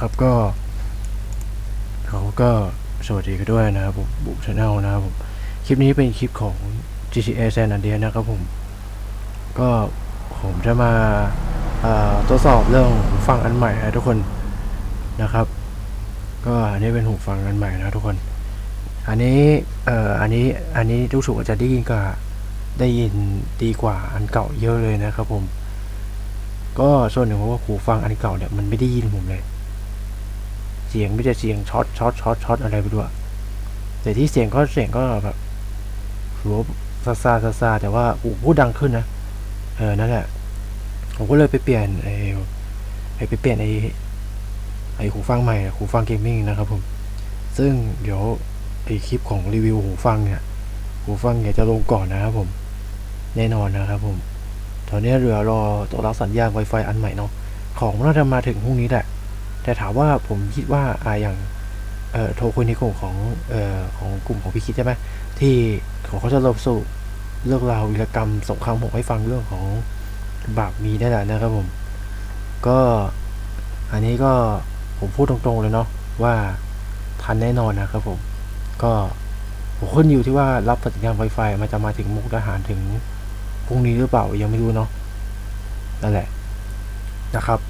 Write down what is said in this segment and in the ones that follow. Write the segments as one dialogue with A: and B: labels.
A: นะครับก็เขาก็สวัสดีกันด้วยนะครับผมบุกชาแนลนะครับผมคลิปนี้เป็นคลิปของ GTA San Andreas นะครับผม ก็ผมจะมาทดสอบเรื่องหูฟังอันใหม่นะทุกคนนะครับ ก็อันนี้เป็นหูฟังอันใหม่นะทุกคน อันนี้เอ่ออันนี้อันนี้รู้สึกว่าจะได้ยินกับได้ยินดีกว่าอันเก่าเยอะเลยนะครับผม ก็ส่วนหนึ่งเพราะว่าหูฟังอันเก่าเนี่ยมันไม่ได้ยินผมเลย เสียงไม่จะเสียงช็อตช็อตช็อตช็อตอะไรไปด้วยแต่ที่เสียงก็เสียงก็แบบหัวซาซาซาซาแต่ว่าอูพูดดังขึ้นนะเออนั่นแหละผมก็เลยไปเปลี่ยนไอ้ไอ้ไปเปลี่ยนไอ้ไอ้หูฟังใหม่หูฟังเกมมิ่งนะครับผมซึ่งเดี๋ยวไอ้คลิปของรีวิวหูฟังเนี่ยหูฟังเนี่ยจะลงก่อนนะครับผม แน่นอนนะครับผมตอนนี้เรือรอตัวรับสัญญาณ Wi-Fi อันใหม่เนาะของน่าจะมาถึงพรุ่งนี้แหละ แต่ถามว่าผมคิดว่าอ่าอย่างโทรคุยในกลุ่มของเอ่อของกลุ่มของพี่คิดใช่ไหมที่เขาเขาจะลบสู่เรื่องราววีรกรรมสงครามผมให้ฟังเรื่องของบาปมีได้แหละนะครับผม ก็อันนี้ก็ผมพูดตรงๆเลยเนาะว่าทันแน่นอนนะครับผม ก็ผมขึ้นอยู่ที่ว่ารับสัญญาณ Wi-Fi มันจะมาถึงมุกดาหารถึงพรุ่งนี้หรือเปล่ายังไม่รู้เนาะนั่นแหละนะครับ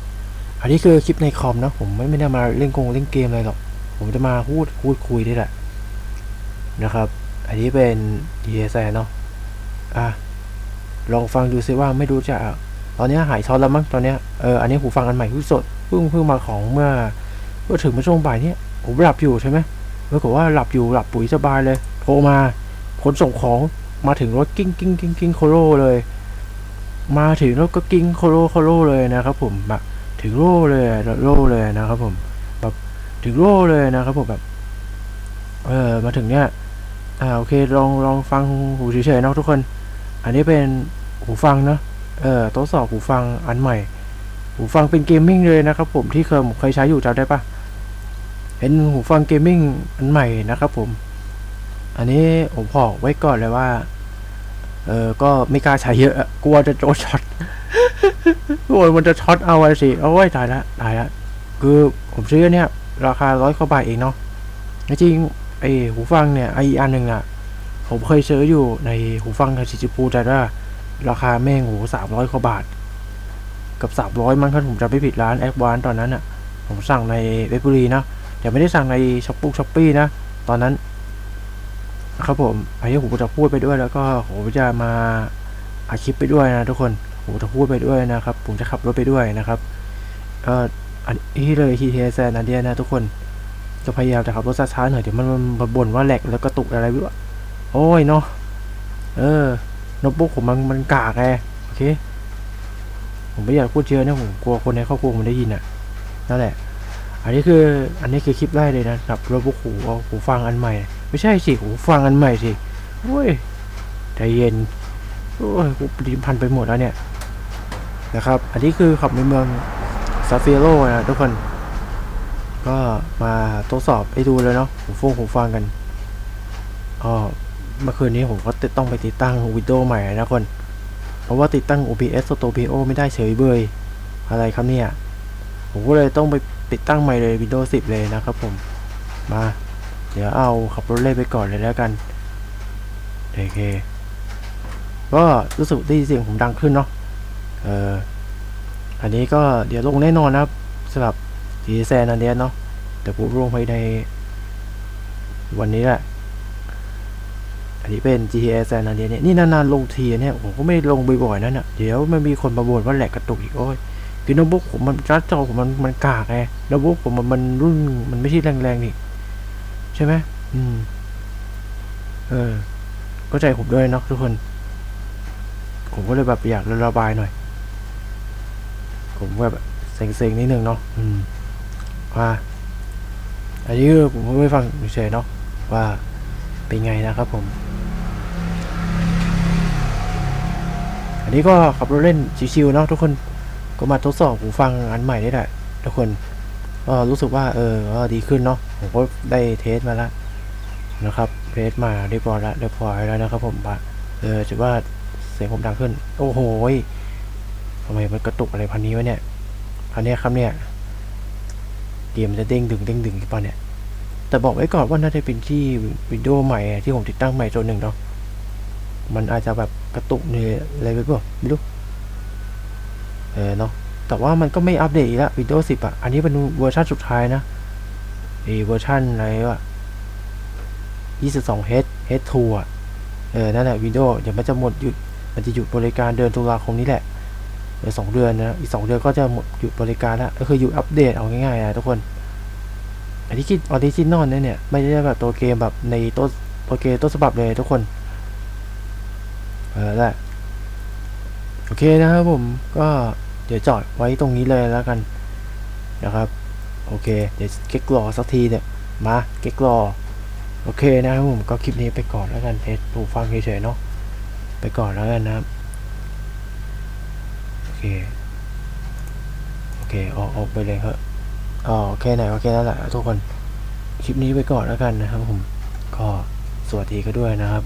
A: อันนี้คือคลิปในคอมนะ ผมไม่ไม่ได้มาเล่นกงเล่นเกมอะไรหรอก ผมจะมาพูดพูดคุยด้แหละนะครับ อันนี้เป็น DSL เนาะอะลองฟังดูซิว่าไม่รู้จะตอนนี้หายช็อตแล้วมั้งตอนนี้เอออันนี้หูฟังอันใหม่เพิ่สดเพิ่งเพิ่งมาของเมื่อเมื่อถึงเมื่อช่วงบ่ายเนี้ยผมหลับอยู่ใช่ไหมปรากฏว่าหลับอยู่หลับปุ๋ยสบายเลย โทรมาคนส่งของมาถึงรถกิ้งกิ้งกิ้งกิ้งโคโรเลย มาถึงรถก็กิ้งโคโรโคโรเลยนะครับผมแบบ ถึงโล่เลยโล่เลยนะครับผมแบบถึงโล่เลยนะครับผมแบบเออมาถึงเนี้ยอ่าโอเคลองลองฟังหูเฉยๆนะทุกคน อันนี้เป็นหูฟังเนะเออทดสอบหูฟังอันใหม่ หูฟังเป็นเกมมิ่งเลยนะครับผมที่เคยผมเคยใช้อยู่จำได้ปะเป็นหูฟังเกมมิ่งอันใหม่นะครับผม อันนี้ผมบอกไว้ก่อนเลยว่า เออก็ไม่กล้าใช้เยอะอะกลัวจะโดนช็อต โอ้ยมันจะช็อตเอาไว้สิโอ้ยตายละตายละคือผมซื้อเนี่ย ราคาร้อยกว่าบาทเองเนาะจริงไอหูฟังเนี่ยไออันหนึ่งอะผมเคยซื้ออยู่ในหูฟังกับชิจิพูแต่ว่าราคาแม่งโหสามร้อยกว่าบาท กับสามร้อยมันถ้าผมจำไม่ผิดร้านแอปวานตอนนั้นอะผมสั่งในเว็บบุรีนะแต่ไม่ได้สั่งในช้อปปี้ช้อปปี้นะตอนนั้น ครับผมไอันนี้ผมจะพูดไปด้วยแล้วก็ผมจะมาอาคลิปไปด้วยนะทุกคน ผมจะพูดไปด้วยนะครับ ผมจะขับรถไปด้วยนะครับก็อันนี้เลยทีเทแซนอันเดียนะทุกคนจะพยายามจะขับรถช้าๆหน่อยเดี๋ยวมันมันบ่นว่าแหลกแล้วก็ตุกอะไรไม่รู้อะโอ้ยเนาะเออโน้ตบุ๊กผมมันมันกากไงโอเค ผมไม่อยากพูดเยอะนะผมกลัวคนในครอบครัวมันได้ยินอะนั่นแหละ อันนี้คืออันนี้คือคลิปแรกเลยนะกับโน้ตบุ๊กหูหูฟังอันใหม่ ไม่ใช่สิหูฟังอันใหม่สิโอ้ยใจเย็นโอ้ยกูดิพันไปหมดแล้วเนี่ย นะครับ อันนี้คือขับในเมืองซาฟิโรนะทุกคน ก็มาทดสอบให้ดูเลยเนาะหูฟงหูฟังกันอ๋อเมื่อคืนนี้ผมก็ต้องไปติดตั้งวิดีโอใหม่นะคน เพราะว่าติดตั้ง OBS Studio ไม่ได้เฉยเบย อะไรครับเนี่ย ผมก็เลยต้องไปติดตั้งใหม่เลย Windows 10 เลยนะครับผม มา เดี๋ยวเอาขับรถเล่นไปก่อนเลยแล้วกัน โอเค ก็รู้สึกได้ยินเสียงผมดังขึ้นเนาะ เอออันนี้ก็เดี๋ยวลงแน่นอนนะครับสำหรับทีแซนอันเนี้ยเนาะเดี๋ยวผมลงไปในวันนี้แหละ อันนี้เป็น GTA San Andreas เนี่ย นี่นานๆลงทีเนี่ย ผมก็ไม่ลงบ่อยๆนั่นอะ เดี๋ยวมันมีคนมาบ่นว่าแหลกกระตุกอีกโอ้ย คือโน้ตบุ๊กผมมันจัดจอผมมันมันกากไงโน้ตบุ๊กผมมันมันรุ่นมันไม่ใช่แรงๆนี่ ใช่ไหมอืม เออ ก็ใจผมด้วยเนาะทุกคน ผมก็เลยแบบอยากระบายหน่อย ผมแบบเซ็งๆนิดนึงเนาะอืมว่าอันนี้คือผมไม่ฟังเฉยๆเนาะว่าเป็นไงนะครับผม อันนี้ก็ขับรถเล่นชิวๆเนาะทุกคนก็มาทดสอบหูฟังอันใหม่นี่แหละทุกคนก็รู้สึกว่าเออก็ดีขึ้นเนาะผมก็ได้เทสมาแล้วนะครับเทสมาเรียบร้อยแล้วเรียบร้อยแล้วนะครับผมว่าเออถือว่าเสียงผมดังขึ้น โอ้โหยทำไมมันกระตุกอะไรพันนี้วะเนี่ยพันนี้ครับเนี่ยเกมมันจะเด้งดึงเด้งดึงขึ้นมาเนี่ย แต่บอกไว้ก่อนว่าน่าจะเป็นที่วิดีโอใหม่ที่ผมติดตั้งใหม่ตัวหนึ่งเนาะมันอาจจะแบบกระตุกเนี่ยอะไรไปเปล่ไม่รู้เออเนาะแต่ว่ามันก็ไม่อัปเดตอีกแล้ววิดีโอ10อะ อันนี้เป็นเวอร์ชันสุดท้ายนะไอเวอร์ชันอะไรวะ22 H H2 อะเฮดทัวเออ นั่นแหละวิดีโอเดี๋ยวมันจะหมดหยุด มันจะหยุดบริการเดือนตุลาคมนี้แหละ เดี๋ยวสองเดือนนะอีกสองเดือนก็จะหมดหยุดบริการแล้วก็คือหยุดอัปเดตเอาง่ายๆนะทุกคนอันนี้คิดออริจินอลนะเนี่ยไม่ได้แบบตัวเกมแบบในต้นตัวเกมต้นฉบับเลยทุกคนเออแหละโอเคนะครับผมก็เดี๋ยวจอดไว้ตรงนี้เลยแล้วกันนะครับ โอเค เดี๋ยวเก๊กรอสักทีเนี่ยมาเก๊กรอโอเคนะครับผมก็คลิปนี้ไปก่อนแล้วกันเทสดูฟังเฉยๆเนาะไปก่อนแล้วกันนะครับ เค โอเค ออกออกไปเลยครับอ๋อโอเคไหนโอเคนั่นแหละทุกคน คลิปนี้ไปก่อนแล้วกันนะครับผม ก็สวัสดีก็ด้วยนะครับ